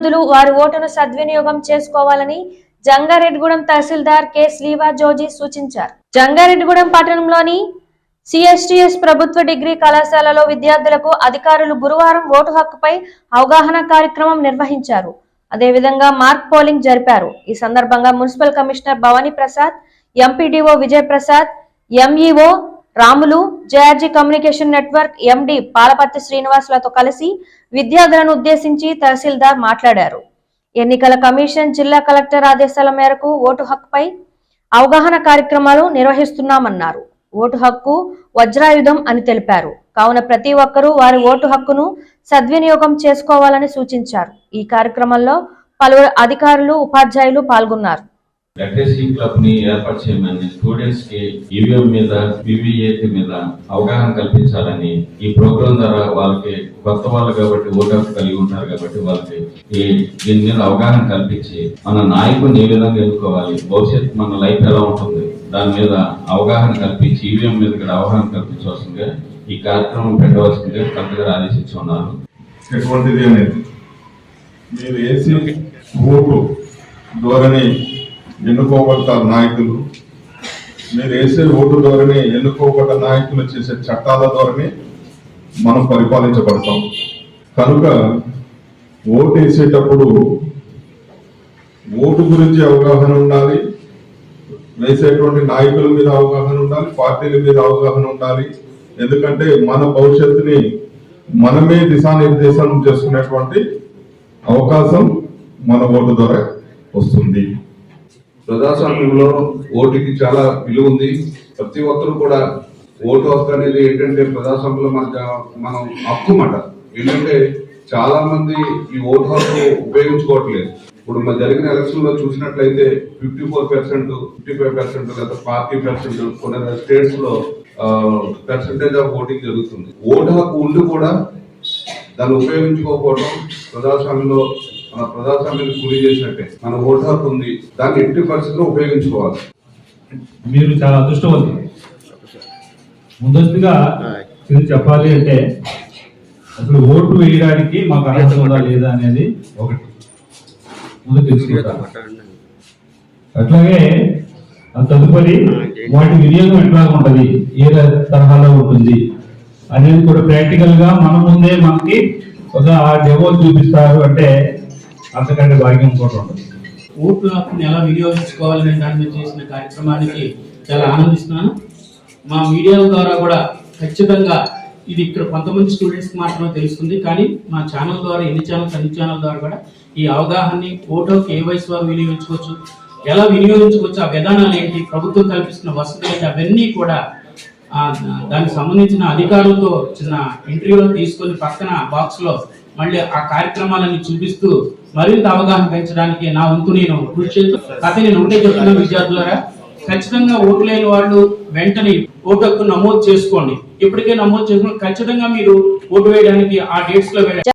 విద్యార్థులు వారి ఓటును సద్వినియోగం చేసుకోవాలని జంగారెడ్డిగూడెం తహసీల్దార్ కె శ్రీవా జోజీ సూచించారు. జంగారెడ్డిగూడెం పట్టణంలోని సిఎస్టిఎస్ ప్రభుత్వ డిగ్రీ కళాశాలలో విద్యార్థులకు అధికారులు గురువారం ఓటు హక్కుపై అవగాహన కార్యక్రమం నిర్వహించారు. అదేవిధంగా మార్క్ పోలింగ్ జరిపారు. ఈ సందర్భంగా municipal commissioner Bhavani Prasad MPDO Vijay Prasad MEO Ramulu JRG communication network MD Palaparthi శ్రీనివాసులతో కలిసి విద్యార్థులను ఉద్దేశించి తహసీల్దార్ మాట్లాడారు. ఎన్నికల కమిషన్ జిల్లా కలెక్టర్ ఆదేశాల మేరకు ఓటు హక్కుపై అవగాహన కార్యక్రమాలు నిర్వహిస్తున్నామన్నారు. ఓటు హక్కు వజ్రాయుధం అని తెలిపారు. కావున ప్రతి ఒక్కరూ వారి ఓటు హక్కును సద్వినియోగం చేసుకోవాలని సూచించారు. ఈ కార్యక్రమంలో పలువురు అధికారులు ఉపాధ్యాయులు పాల్గొన్నారు. లెటరసీ క్లబ్ని ఏర్పాటు చేయమని స్టూడెంట్స్కి ఈవీఎం మీద వివిఏటి మీద అవగాహన కల్పించాలని ఈ ప్రోగ్రాం ద్వారా వాళ్ళకి కొత్త వాళ్ళు కాబట్టి ఓటర్ కలిగి ఉంటారు కాబట్టి వాళ్ళకి ఈ దీని మీద అవగాహన కల్పించి మన నాయకుడిని ఏ విధంగా ఎన్నుకోవాలి భవిష్యత్తు మన లైఫ్ ఎలా ఉంటుంది దాని మీద అవగాహన కల్పించి ఈవీఎం మీద కూడా అవగాహన కల్పించవలసిందిగా ఈ కార్యక్రమం పెట్టవలసిందిగా కరెక్ట్గా గారు ఆదేశించి ఉన్నారు. ఎటువంటిది అనేది? మీరు వేసి ఓటు ధోరణి ఎన్నుకోబడతారు నాయకులు మీరు వేసే ఓటు ద్వారానే ఎన్నుకోబడ్డ నాయకులు చేసే చట్టాల ద్వారానే మనం పరిపాలించబడతాం. కనుక ఓటు వేసేటప్పుడు ఓటు గురించి అవగాహన ఉండాలి వేసేటువంటి నాయకుల మీద అవగాహన ఉండాలి పార్టీల మీద అవగాహన ఉండాలి. ఎందుకంటే మన భవిష్యత్తుని మనమే దిశానిర్దేశం చేసుకునేటువంటి అవకాశం మన ఓటు ద్వారా వస్తుంది. ప్రజాస్వామ్యంలో ఓటుకి చాలా విలువ ఉంది. ప్రతి ఒక్కరు కూడా ఓటు హక్కు అనేది ఏంటంటే ప్రజాస్వామ్యంలో మనకు మనం హక్కు మాట. ఏంటంటే చాలా మంది ఈ ఓటు హక్కు ఉపయోగించుకోవట్లేదు. ఇప్పుడు మన జరిగిన ఎలక్షన్లో చూసినట్లయితే fifty four percent fifty five percent లేదా ఫార్టీ పర్సెంట్ కొన్ని స్టేట్స్లో పర్సెంటేజ్ ఆఫ్ ఓటింగ్ జరుగుతుంది. ఓటు హక్కు ఉండి కూడా దాన్ని ఉపయోగించుకోకపోవడం ప్రజాస్వామ్యంలో మన ప్రజాస్వామ్యాన్ని కూలి చేసినట్టే మన ఓటు హక్కు ఉంది. దాన్ని ఎట్టి పరిస్థితుల్లో ఉపయోగించుకోవాలి. మీరు చాలా అదృష్టవంతులు. ముందస్తుగా ఇది చెప్పాలి అంటే అసలు ఓటు వేయడానికి మాకు అర్హత ఉందా లేదా అనేది ఒకటి. ముందు తెలుసుకుంటాం. అట్లాగే తదుపరి వాటి వినియోగం ఎట్లా ఉంటుంది ఏ తరహాలో ఉంటుంది అనేది కూడా ప్రాక్టికల్గా మన ముందే మనకి ఒక డెమో చూపిస్తారు అంటే అంతకంటే భాగ్యం కూడా ఉంటుంది ఓటు హక్కుని ఎలా వినియోగించుకోవాలనే దాని మీద చేసిన కార్యక్రమానికి చాలా ఆనందిస్తున్నాను. మా మీడియా ద్వారా కూడా ఖచ్చితంగా ఇది ఇక్కడ కొంతమంది స్టూడెంట్స్కి మాత్రమే తెలుస్తుంది. కానీ మా ఛానల్ ద్వారా ఎన్ని ఛానల్స్ అన్ని ఛానల్ ద్వారా కూడా ఈ అవగాహనని ఫోటో కేవైసీ ఏ వారు వినియోగించుకోవచ్చు. ఎలా వినియోగించుకోవచ్చు ఆ విధానాలు ఏంటి ప్రభుత్వం కల్పిస్తున్న వసతులు ఏంటి అవన్నీ కూడా దానికి సంబంధించిన అధికారులతో చిన్న ఇంటర్వ్యూలో తీసుకొని పక్కన బాక్స్లో మళ్ళీ ఆ కార్యక్రమాలని చూపిస్తూ మరింత అవగాహన పెంచడానికి నా వంతు నేను కృషి చేస్తూ కథ నేను ఒకటే చెప్తున్నా విద్యార్థులారా ఖచ్చితంగా ఓటు లేని వాళ్ళు వెంటనే ఓటు హక్కు నమోదు చేసుకోండి. ఇప్పటికే నమోదు చేసుకుని ఖచ్చితంగా మీరు ఓటు వేయడానికి ఆ డేట్స్లో వెళ్ళండి